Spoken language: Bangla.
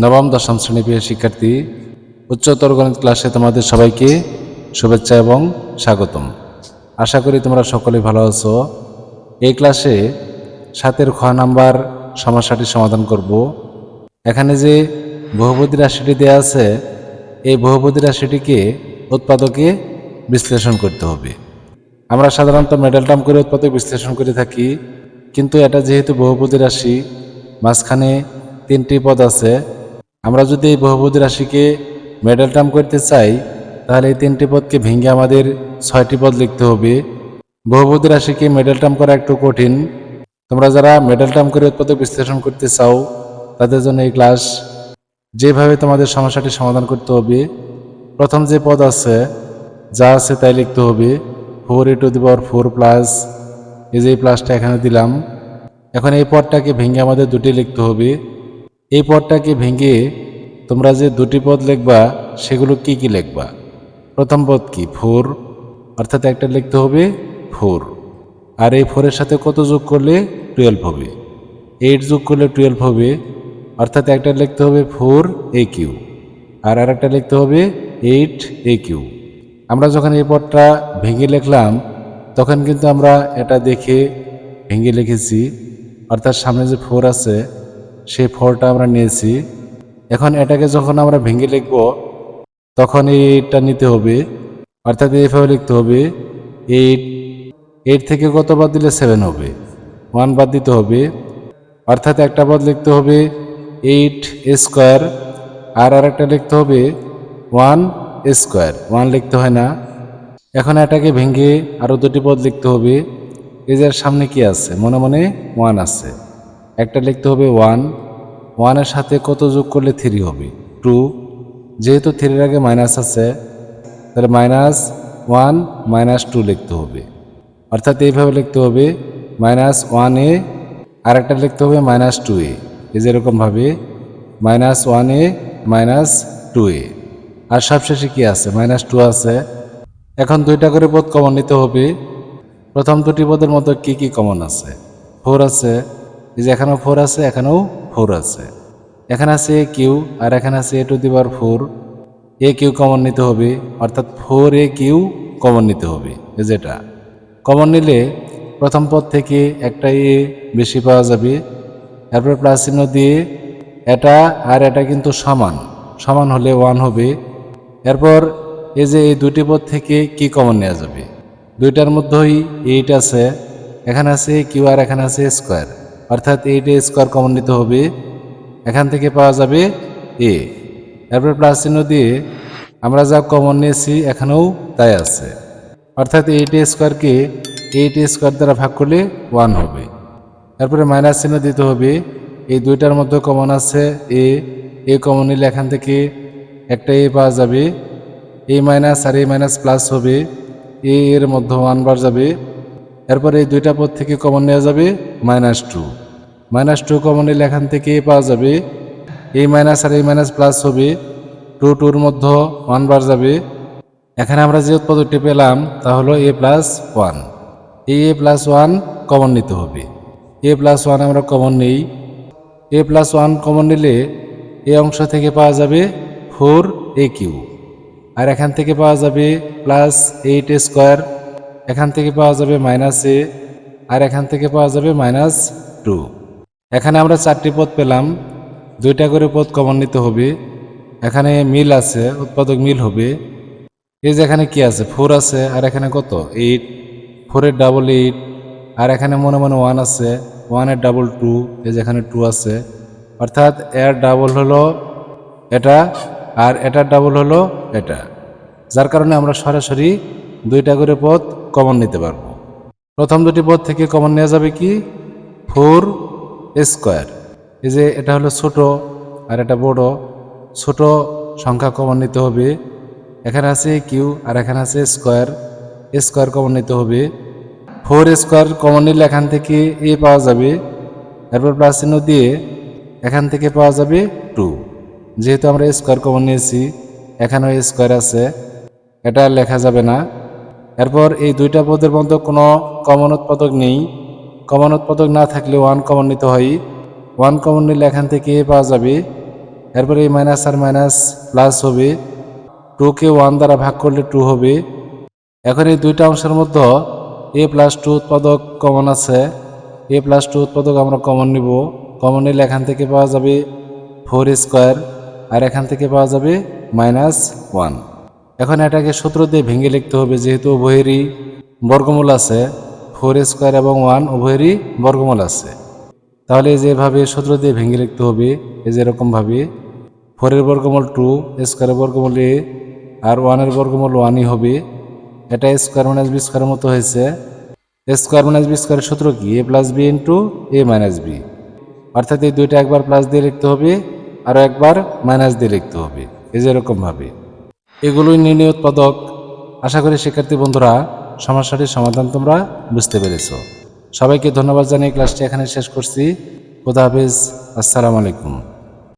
নবম, দশম শ্রেণি প্রিয় শিক্ষার্থী, উচ্চতর গণিত ক্লাসে তোমাদের সবাইকে শুভেচ্ছা এবং স্বাগতম। আশা করি তোমরা সকলে ভালো আছো। এই ক্লাসে সাতের খ নাম্বার সমস্যাটি সমাধান করব। এখানে যে বহুপদী রাশিটি দেওয়া আছে, এই বহুপদী রাশিটিকে উৎপাদকে বিশ্লেষণ করতে হবে। আমরা সাধারণত মেডাল টার্ম করে উৎপাদক বিশ্লেষণ করে থাকি, কিন্তু এটা যেহেতু বহুপদী রাশি, মাঝখানে তিনটি পদ আছে আমরা যদি এই বহুপদী রাশিকে মেডাল টার্ম করতে চাই, তাহলে এই তিনটি পদকে ভেঙে আমাদের ছয়টি পদ লিখতে হবে। বহুপদী রাশিকে মেডাল টার্ম করা একটু কঠিন। তোমরা যারা মেডাল টার্ম করে উৎপাদক বিশ্লেষণ করতে চাও, তাদের জন্য এই ক্লাস যেভাবে তোমাদের সমস্যাটি সমাধান করতে হবে, প্রথম যে পদ আছে, যা আছে তাই লিখতে হবে। Four E two the power four plus এই যে প্লাসটা এখানে দিলাম। এখন এই পদটাকে ভেঙে আমাদের দুটি লিখতে হবে। এই পদটাকে ভেঙে তোমরা যে দুটি পদ লিখবা, সেগুলো কি কি লিখবা? প্রথম পদ কি? ফোর। অর্থাৎ একটা লিখতে হবে ফোর। আর এই ফোরের সাথে কত যোগ করলে টুয়েলভ হবে? এইট যোগ করলে টুয়েলভ হবে। অর্থাৎ একটা লিখতে হবে ফোর এ কিউ। আর আরেকটা লিখতে হবে এইট এ কিউ। আমরা যখন এই পদটা ভেঙে লিখলাম, তখন কিন্তু আমরা এটা দেখে ভেঙে লিখেছি। অর্থাৎ সামনে যে ফোর আছে সেই ফোরটা আমরা নিয়েছি। এখন এটাকে যখন আমরা ভেঙে লিখব, তখন এইটটা নিতে হবে। অর্থাৎ এইভাবে লিখতে হবে, এইট এইট থেকে কত বাদ দিলে সেভেন হবে? ওয়ান বাদ দিতে হবে। অর্থাৎ একটা পদ লিখতে হবে এইট স্কোয়ার, আর আরেকটা লিখতে হবে ওয়ান স্কোয়ার। ওয়ান লিখতে হয় না। এখন এটাকে ভেঙে আরও দুটি পদ লিখতে হবে। যে সামনে কি আছে? মনে মনে ওয়ান আছে। একটা লিখতে হবে ওয়ান। ওয়ানের সাথে কত যোগ করলে থ্রি হবে? টু। যেহেতু থ্রির আগে মাইনাস আছে, তাহলে মাইনাস ওয়ান, মাইনাস টু লিখতে হবে। অর্থাৎ এইভাবে লিখতে হবে, মাইনাস ওয়ান এ আর একটা লিখতে হবে মাইনাস টু এ। এই যেরকমভাবে minus one A, minus two A. আর সবশেষে কি আছে? মাইনাস টু আছে। এখন দুইটা করে পদ কমন নিতে হবে। প্রথম দুটি পদের মধ্যে কি কি কমন আছে? ফোর আছে যে এখানেও ফোর আছে, এখানেও ফোর আছে। এখানে আছে এ কিউ আর এখানে আছে এ টু দি দিবার ফোর। এ কিউ কমন নিতে হবে, অর্থাৎ ফোর এ কিউ কমন নিতে হবে যেটা কমন নিলে প্রথম পদ থেকে একটা এ বেশি পাওয়া যাবে, তারপরে প্লাস চিহ্ন দিয়ে এটা আর এটা কিন্তু সমান। সমান হলে ওয়ান হবে। এরপর এই যে এই দুটি পদ থেকে কি কমন নেওয়া যাবে। দুইটার মধ্যেই এইট আছে, এখানে আছে কিউ আর এখানে আছে স্কোয়ার অর্থাৎ এইট স্কোয়ার কমন নিতে হবে। এখান থেকে পাওয়া যাবে এ। এরপর প্লাস চিহ্ন দিয়ে আমরা যা কমন নিয়েছি, এখানেও তাই আছে। অর্থাৎ এইট এ স্কোয়ারকে এইট স্কোয়ার দ্বারা ভাগ করলে ওয়ান হবে। তারপরে মাইনাস চিহ্ন দিতে হবে। এই দুইটার মধ্যে কমন আছে এ। এ কমন নিলে এখান থেকে একটা এ পাওয়া যাবে। এ মাইনাস আর এ মাইনাস প্লাস হবে। এ এর মধ্যে ওয়ান বার যাবে। এরপরে এই দুইটা পদ থেকে কমন নেওয়া যাবে minus two minus two common নিলে এখান থেকে পাওয়া যাবে এ মাইনাস আর এ মাইনাস প্লাস হবে টু টুর মধ্যে ওয়ান বার যাবে। এখানে আমরা যে উৎপাদকটি পেলাম তা হলো এ প্লাস ওয়ান এই এ প্লাস ওয়ান কমন নিতে হবে। এ প্লাস ওয়ান আমরা কমন নেই। এ প্লাস ওয়ান কমন নিলে এ অংশ থেকে পাওয়া যাবে ফোর এ কিউ আর এখান থেকে পাওয়া যাবে প্লাস এইট স্কোয়ার এখান থেকে পাওয়া যাবে মাইনাস এ আর এখান থেকে পাওয়া যাবে মাইনাস টু এখানে আমরা চারটি পদ পেলাম, দুইটা করে পদ কমন নিতে হবে। এখানে মিল আছে, উৎপাদক মিল হবে। এই যে এখানে কি আছে? ফোর আছে, আর এখানে কত? এইট ফোরের ডাবল এইট আর এখানে মনে মনে ওয়ান আছে ওয়ানের ডাবল টু এই যে এখানে টু আছে। অর্থাৎ এর ডাবল হলো এটা, আর এটার ডাবল হলো এটা। যার কারণে আমরা সরাসরি দুইটা করে পদ কমন নিতে পারব। প্রথম দুটি পদ থেকে কমন নেওয়া যাবে কি? ফোর স্কোয়ার এই যে এটা হলো ছোট আর এটা বড়। ছোট সংখ্যা কমন নিতে হবে। এখানে আছে কিউ আর এখানে আছে স্কোয়ার স্কোয়ার কমন নিতে হবে। ফোর স্কোয়ার কমন নিলে এখান থেকে এ পাওয়া যাবে। এরপর প্লাস চিহ্ন দিয়ে এখান থেকে পাওয়া যাবে টু যেহেতু আমরা স্কোয়ার কমন নিয়েছি, এখানেও স্কোয়ার আছে। এটা লেখা যাবে না। এরপর এই দুইটা পদের মধ্যে কোনো কমন উৎপাদক নেই। কমন উৎপাদক না থাকলে ওয়ান কমন নিতে হয়। ওয়ান কমন নিলে এখান থেকে পাওয়া যাবে। এরপর এই মাইনাস আর মাইনাস প্লাস হবে। টুকে ওয়ান দ্বারা ভাগ করলে টু হবে। এখন এই দুইটা অংশের মধ্যে এ প্লাস টু উৎপাদক কমন আছে। এ প্লাস টু উৎপাদক আমরা কমন নিব। কমন নিলে এখান থেকে পাওয়া যাবে ফোর স্কোয়ার আর এখান থেকে পাওয়া যাবে মাইনাস ওয়ান এখন এটাকে সূত্র দিয়ে ভেঙে লিখতে হবে, যেহেতু উভয়েরই বর্গমূল আছে ফোর স্কোয়ার এবং ওয়ান উভয়েরই বর্গমূল আছে। তাহলে যেভাবে সূত্র দিয়ে ভেঙে লিখতে হবে, এই যে এরকমভাবে ফোরের বর্গমূল টু স্কোয়ারের বর্গমূল এ আর ওয়ানের বর্গমূল ওয়ানই হবে। এটা স্কোয়ার মাইনাস বি স্কোয়ারের মতো হয়েছে। স্কোয়ার মাইনাস বি স্কোয়ারের সূত্র কি? A plus B into A minus B অর্থাৎ এই দুইটা একবার প্লাস দিয়ে লিখতে হবে, আর একবার মাইনাস দিয়ে লিখতে হবে। এই যে এরকমভাবে। এগুলোই নির্ণয় উৎপাদক। আশা করি শিক্ষার্থী বন্ধুরা, সমস্যাটির সমাধান তোমরা বুঝতে পেরেছ। সবাইকে ধন্যবাদ জানিয়ে ক্লাসটি এখানে শেষ করছি। খুদা হাফিজ, আসসালামু আলাইকুম।